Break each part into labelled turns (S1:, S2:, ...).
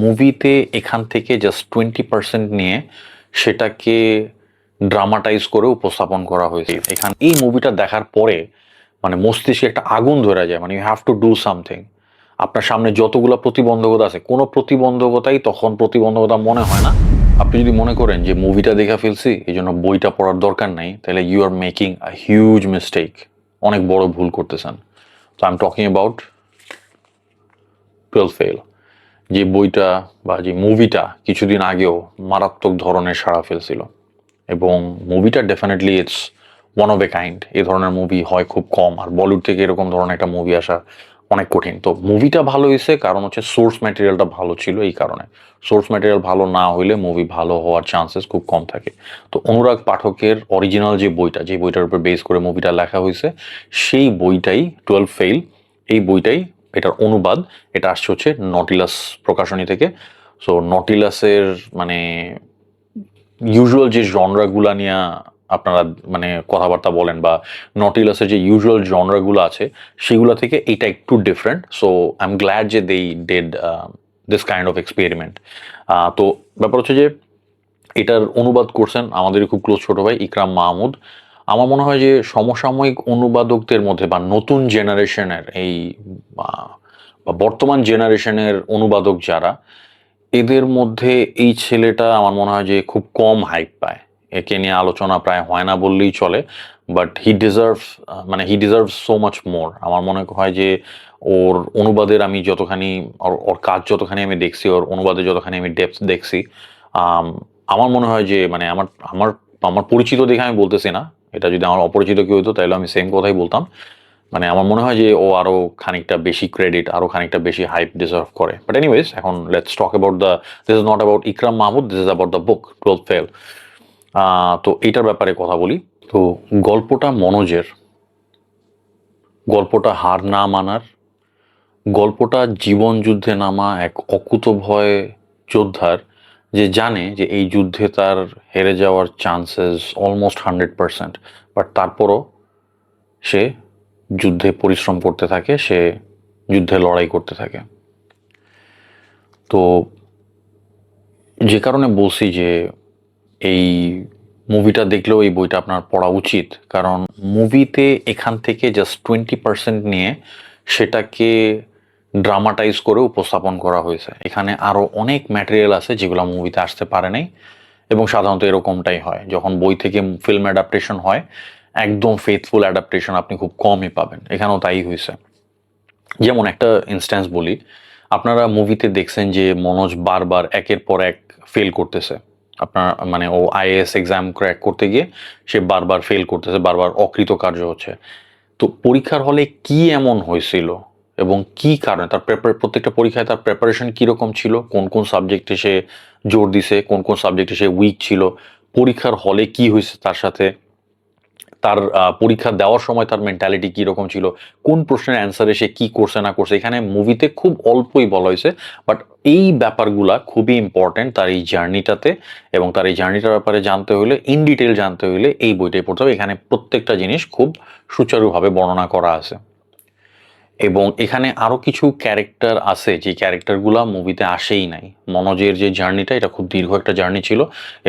S1: মুভিতে এখান থেকে জাস্ট টোয়েন্টি পার্সেন্ট নিয়ে সেটাকে ড্রামাটাইজ করে উপস্থাপন করা হয়েছে। এখান এই মুভিটা দেখার পরে মানে মস্তিষ্কে একটা আগুন ধরে যায় মানে you have to do something আপনার সামনে যতগুলো প্রতিবন্ধকতা আছে, কোনো প্রতিবন্ধকতাই তখন প্রতিবন্ধকতা মনে হয় না। আপনি যদি মনে করেন যে মুভিটা দেখে ফেলছি এই জন্য বইটা পড়ার দরকার নেই, তাহলে you are making a huge mistake অনেক বড় ভুল করতেছেন। তো I am talking about twelve fail যে বইটা বা যে মুভিটা কিছুদিন আগেও মারাত্মক ধরনের সাড়া ফেলছিল। এবং মুভিটা definitely it's one of a kind এই ধরনের মুভি হয় খুব কম, আর বলিউড থেকে এরকম ধরনের একটা মুভি আসা অনেক কঠিন। তো মুভিটা ভালো হয়েছে, কারণ হচ্ছে সোর্স ম্যাটেরিয়ালটা ভালো ছিল এই কারণে। সোর্স ম্যাটেরিয়াল ভালো না হইলে মুভি ভালো হওয়ার চান্সেস খুব কম থাকে। তো অনুরাগ পাঠকের অরিজিনাল যে বইটা, যে বইটার উপর বেস করে মুভিটা লেখা হয়েছে, সেই বইটাই টুয়েলভ ফেল এই বইটাই এটার অনুবাদ, এটা আসছে হচ্ছে নটিলাস প্রকাশনী থেকে। সো নটিলাসের মানে ইউজুয়াল যে জনরাগুলা নিয়ে আপনারা মানে কথাবার্তা বলেন বা নটিলাসের যে ইউজুয়াল জনরাগুলো আছে, সেগুলো থেকে এটা একটু different so I am glad যে they did this kind of experiment তো ব্যাপার হচ্ছে যে এটার অনুবাদ করছেন আমাদের খুব ক্লোজ ছোটো ভাই ইকরাম মাহমুদ। আমার মনে হয় যে সমসাময়িক অনুবাদকদের মধ্যে বা নতুন জেনারেশনের এই, বা বর্তমান জেনারেশনের অনুবাদক যারা, এদের মধ্যে এই ছেলেটা আমার মনে হয় যে খুব কম হাইপ পায়। একে নিয়ে আলোচনা প্রায় হয় না বললেই চলে বাট হি ডিজার্ভ মানে he deserve so much more আমার মনে হয় যে ওর অনুবাদের আমি যতখানি, ওর ওর কাজ যতখানি আমি দেখছি, ওর অনুবাদে যতখানি আমি ডেপথ দেখছি আমার মনে হয় যে মানে আমার আমার আমার পরিচিত দেখে আমি বলতেছি না এটা যদি আমার অপরিচিত কেউ হতো তাহলে আমি সেম কথাই বলতাম। মানে আমার মনে হয় যে ও আরও খানিকটা বেশি ক্রেডিট আরও খানিকটা বেশি হাইপ ডিজার্ভ করে। বাট এনিওয়েজ এখন let's talk about the this is not about Ikram Mahmud this is about the book twelve fail তো এইটার ব্যাপারে কথা বলি। তো গল্পটা মনোজের, গল্পটা হার না মানার, গল্পটা জীবন যুদ্ধে নামা এক অকুতভয় যোদ্ধার যে জানে যে এই যুদ্ধে তার হেরে যাওয়ার chances almost hundred percent but তারপরও সে যুদ্ধে পরিশ্রম করতে থাকে, সে যুদ্ধে লড়াই করতে থাকে। তো যে কারণে বলছি যে এই মুভিটা দেখলেও এই বইটা আপনার পড়া উচিত, কারণ মুভিতে এখান থেকে জাস্ট টোয়েন্টি পার্সেন্ট নিয়ে সেটাকে ড্রামাটাইজ করে উপস্থাপন করা হয়েছে। এখানে আরও অনেক ম্যাটেরিয়াল আছে যেগুলো মুভিতে আসতে পারে নাই এবং সাধারণত এরকমটাই হয়। যখন বই থেকে ফিল্ম অ্যাডাপ্টেশন হয়, একদম ফেথফুল অ্যাডাপ্টেশন আপনি খুব কমই পাবেন। এখানেও তাই হয়েছে। যেমন একটা ইনস্ট্যান্স বলি, আপনারা মুভিতে দেখছেন যে মনোজ বারবার একের পর এক ফেল করতেছে। আপনার মানে ও আইএএস এক্সাম ক্র্যাক করতে গিয়ে সে বারবার ফেল করতেছে, বারবার অকৃতকার্য হচ্ছে। তো পরীক্ষার হলে কি এমন হয়েছিল? এবং কি কারণে? তার প্রেপার প্রত্যেকটা পরীক্ষায় তার প্রেপারেশন কীরকম ছিল? কোন কোন সাবজেক্টে সে জোর দিছে? কোন কোন সাবজেক্টে সে উইক ছিল? পরীক্ষার হলে কি হয়েছে তার সাথে? তার পরীক্ষা দেওয়ার সময় তার মেন্টালিটি কীরকম ছিল? কোন প্রশ্নের অ্যান্সারে সে কী করছে, না করছে? এখানে মুভিতে খুব অল্পই বলা হয়েছে বাট এই ব্যাপারগুলা খুবই ইম্পর্ট্যান্ট তার এই জার্নিটাতে এবং তার এই জার্নিটার ব্যাপারে জানতে হলে ইন ডিটেল জানতে হলে এই বইটাই পড়তে হবে। এখানে প্রত্যেকটা জিনিস খুব সুচারুভাবে বর্ণনা করা আছে। এবং এখানে আরও কিছু ক্যারেক্টার আছে, যে ক্যারেক্টারগুলো মুভিতে আসেই নাই। মনোজের যে জার্নিটা এটা খুব দীর্ঘ একটা জার্নি ছিল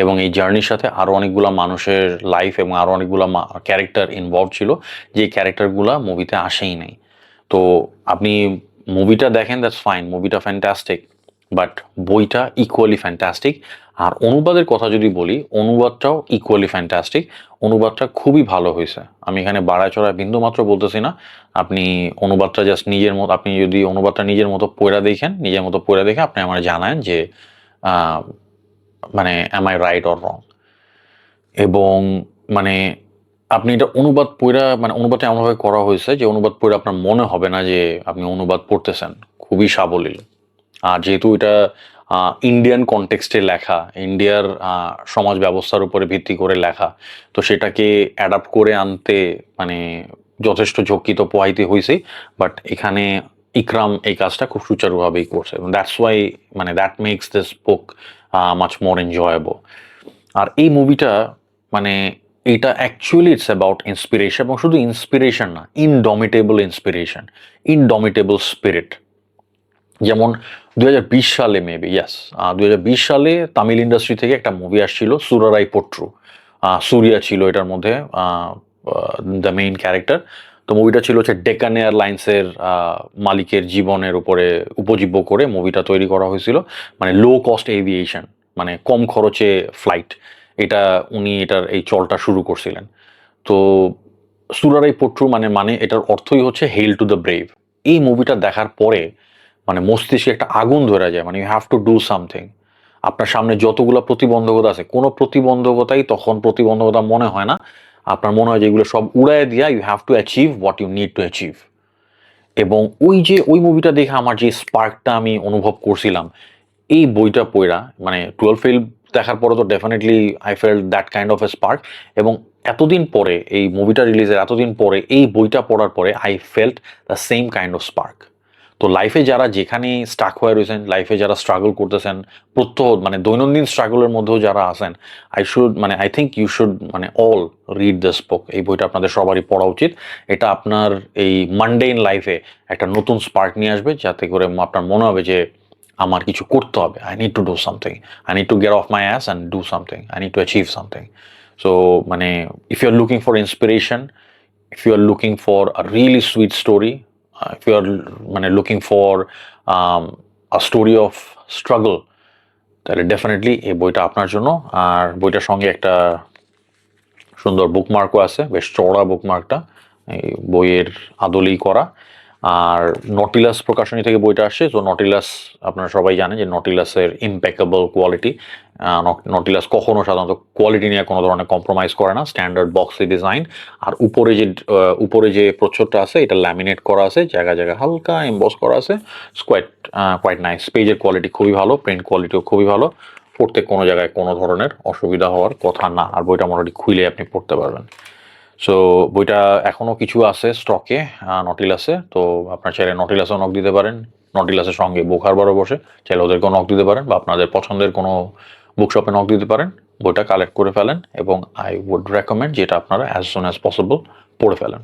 S1: এবং এই জার্নির সাথে আরও অনেকগুলো মানুষের লাইফ এবং আরও অনেকগুলো ক্যারেক্টার ইনভলভ ছিল, যে ক্যারেক্টারগুলো মুভিতে আসেই নাই। তো আপনি মুভিটা দেখেন দ্যাটস ফাইন মুভিটা ফ্যান্টাস্টিক বাট বইটা ইকুয়ালি ফ্যান্টাস্টিক আর অনুবাদের কথা যদি বলি, অনুবাদটাও ইকুয়ালি ফ্যান্টাস্টিক অনুবাদটা খুবই ভালো হয়েছে। আমি এখানে বাড়ায় চড়ায় বিন্দু মাত্র বলতেছি না। আপনি অনুবাদটা জাস্ট নিজের মতো, আপনি যদি অনুবাদটা নিজের মতো পড়া দেখেন, নিজের মতো পড়া দেখে আপনি আমার জানান যে মানে am I right or wrong এবং মানে আপনি এটা অনুবাদ পড়া মানে অনুবাদটা এমনভাবে করা হয়েছে যে অনুবাদ পড়ে আপনার মনে হবে না যে আপনি অনুবাদ পড়তেছেন। খুবই সাবলীল। আর যেহেতু এটা ইন্ডিয়ান কনটেক্সটে লেখা ইন্ডিয়ার সমাজ ব্যবস্থার উপরে ভিত্তি করে লেখা, তো সেটাকে অ্যাডাপ্ট করে আনতে মানে যথেষ্ট ঝক্কি তো পোহাইতে হয়েছে বাট এখানে ইকরাম এই কাজটা খুব সুচারুভাবেই করছে দ্যাটস ওয়াই মানে that makes this book much more enjoyable আর এই মুভিটা মানে এটা অ্যাকচুয়ালি ইটস অ্যাবাউট ইন্সপিরেশন এবং শুধু ইন্সপিরেশন না ইনডমিটেবল ইন্সপিরেশন ইনডমিটেবল স্পিরিট যেমন দুই হাজার বিশ সালে মেবি ইয়াস দুই হাজার বিশ সালে তামিল ইন্ডাস্ট্রি থেকে একটা মুভি আসছিল, সুরারাই পট্রু। সুরিয়া ছিল এটার মধ্যে দ্য মেইন ক্যারেক্টার তো মুভিটা ছিল হচ্ছে ডেকান এয়ারলাইন্সের মালিকের জীবনের উপরে উপজীব্য করে মুভিটা তৈরি করা হয়েছিল। মানে লো কস্ট এভিয়েশন মানে কম খরচে ফ্লাইট এটা উনি এটার এই চলটা শুরু করছিলেন। তো সুরারাই পট্রু মানে মানে এটার অর্থই হচ্ছে হেল টু দ্য ব্রেভ এই মুভিটা দেখার পরে মানে মস্তিষ্কে একটা আগুন ধরে যায় মানে you have to do something আপনার সামনে যতগুলো প্রতিবন্ধকতা আছে, কোনো প্রতিবন্ধকতাই তখন প্রতিবন্ধকতা মনে হয় না। আপনার মনে হয় যে এগুলো সব উড়ায় দিয়া you have to achieve what you need to achieve এবং ওই যে, ওই মুভিটা দেখে আমার যে স্পার্কটা আমি অনুভব করছিলাম, এই বইটা পড়া মানে টুয়েলভ ফেল দেখার পরে তো definitely I fell that kind of a spark এবং এতদিন পরে, এই মুভিটা রিলিজের এতদিন পরে, এই বইটা পড়ার পরে I felt the same kind of spark তো লাইফে যারা যেখানে স্টাক হয়ে রয়েছেন লাইফে যারা স্ট্রাগল করতেছেন প্রত্যহ মানে দৈনন্দিন স্ট্রাগলের মধ্যেও যারা আছেন আই শুড মানে আই থিঙ্ক ইউ শুড মানে অল রিড দিস বুক এই বইটা আপনাদের সবারই পড়া উচিত। এটা আপনার এই মানডেইন লাইফে একটা নতুন স্পার্ক নিয়ে আসবে যাতে করে আপনার মনে হবে যে আমার কিছু করতে হবে। I need to do something I need to get off my ass and do something I need to achieve something so মানে if you are looking for inspiration if you are looking for a really sweet story, uh, if you are মানে looking for um, a story of struggle, তাহলে definitely এই বইটা আপনার জন্য। আর বইটার সঙ্গে একটা সুন্দর বুকমার্কও আছে বেশ চওড়া বুকমার্কটা এই বইয়ের আদলেই করা। আর নটিলাস প্রকাশনী থেকে বইটা আসছে তো নটিলাস আপনারা সবাই জানেন যে নটিলাসের ইম্প্যাকেবল কোয়ালিটি নটিলাস কখনো সাধারণত কোয়ালিটি নিয়ে কোনো ধরনের কম্প্রোমাইজ করে না স্ট্যান্ডার্ড বক্সে ডিজাইন আর উপরে যে উপরে যে প্রচ্ছদটা আছে, এটা ল্যামিনেট করা আছে, জায়গা জায়গা হালকা এমবস করা আছে কোয়াইট কোয়াইট নাইস পেজের কোয়ালিটি খুবই ভালো প্রিন্ট কোয়ালিটিও খুবই ভালো। পড়তে কোনো জায়গায় কোনো ধরনের অসুবিধা হওয়ার কথা না, আর বইটা মোটামুটি খুলে আপনি পড়তে পারবেন। সো বইটা এখনও কিছু আছে স্টকে নটিল আছে তো আপনার চাইলে নটিল নটিলাসেও নক দিতে পারেন। নটিল নটিলাসের সঙ্গে বুক হারবারও বসে, চাইলে ওদেরকেও নক দিতে পারেন বা আপনাদের পছন্দের কোনো বুক শপে নক দিতে পারেন। বইটা কালেক্ট করে ফেলেন এবং আই উড রেকমেন্ড যেটা আপনারা অ্যাজ সুন অ্যাজ পসিবল পড়ে ফেলেন।